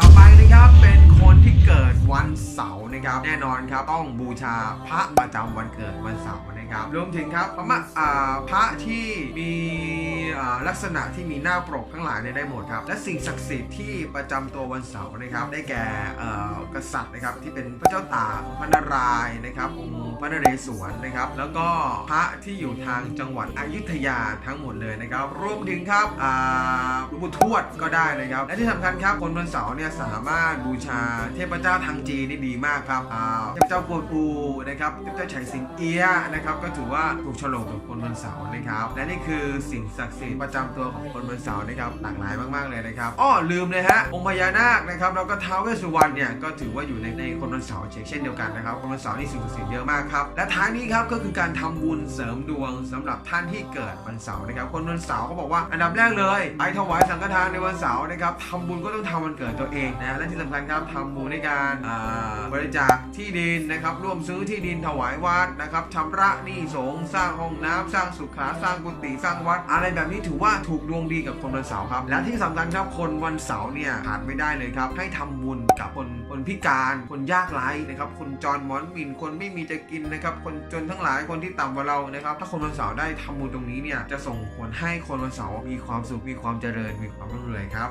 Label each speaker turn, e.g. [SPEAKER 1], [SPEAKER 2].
[SPEAKER 1] ต่อไปนะครับเป็นคนที่เกิดวันเสาร์ นะครับแน่นอนครับต้องบูชาพระประจำวันเกิดวันเสาร์นะครับรวมถึงครับพระมะอ่าพระที่มีลักษณะที่มีหน้าปกทั้งหลายเนี่ยได้หมดครับและสิ่งศักดิ์สิทธิ์ที่ประจำตัววันเสาร์นะครับ ได้แก่กษัตริย์นะครับที่เป็นพระเจ้าตากพระนารายณ์นะครับองค์พระนเรศวรนะครับ แล้วก็พระที่อยู่ทางจังหวัดอยุธยาทั้งหมดเลยนะครับ รวมถึงครับหลวงปู่ทวดก็ได้นะครับ และที่สำคัญครับคนวันเสาร์เนี่ยสามารถบูชาเทพเจ้าทางจีนได้ดีมากครับเทพเจ้ากวนอูนะครับเทพเจ้าไฉสิงเอียนะครับก็ถือว่าถูกฉลกกับคนวันเสาร์นะครับและนี่คือสิ่งศักดิ์สิทธิ์ประจำตัวของคนวันเสาร์นะครับหลากหลายมากๆเลยนะครับอ้อลืมเลยฮะองค์พญานาคนะครับแล้วก็ท้าวเวสสุวรรณเนี่ยก็ถือว่าอยู่ในในคนวันเสาร์เช่นเดียวกันนะครับคนวันเสาร์นี่สิ่งศักดิ์สิทธิ์เยอะมากครับและท้ายนี้ครับก็คือการทำบุญเสริมดวงสำหรับท่านที่เกิดวันเสาร์นะครับคนวันเสาร์เขาบอกว่าอันดับแรกเลยไปถวายสังฆทานในวันเสาร์นะครับทำบุญก็ต้องทำวันเกิดตัวเองนะและที่สำคัญครับทำบุญในการบริจาคที่ดินนะครับ ร่วมซื้อที่ดินถวายวัดนะครับชำระหนี้สงฆ์สร้างห้องน้ำสร้างสุขาสร้างกุฏิสร้างวัด อะไรแบบนี้ถือว่าถูกดวงดีกับคนวันเสาร์ครับ และที่สำคัญครับคนวันเสาร์เนี่ยขาดไม่ได้เลยครับ ให้ทำบุญกับคนคนพิการ คนยากไร้นะครับคนจรหมอนหมินคนไม่มีจะกินนะครับ คนจนทั้งหลายคนที่ต่ำกว่าเรานะครับ ถ้าคนวันเสาร์ได้ทำบุญตรงนี้เนี่ยจะส่งผลให้คนวันเสาร์มีความสุขมีความเจริญมีความร่ำรวยครับ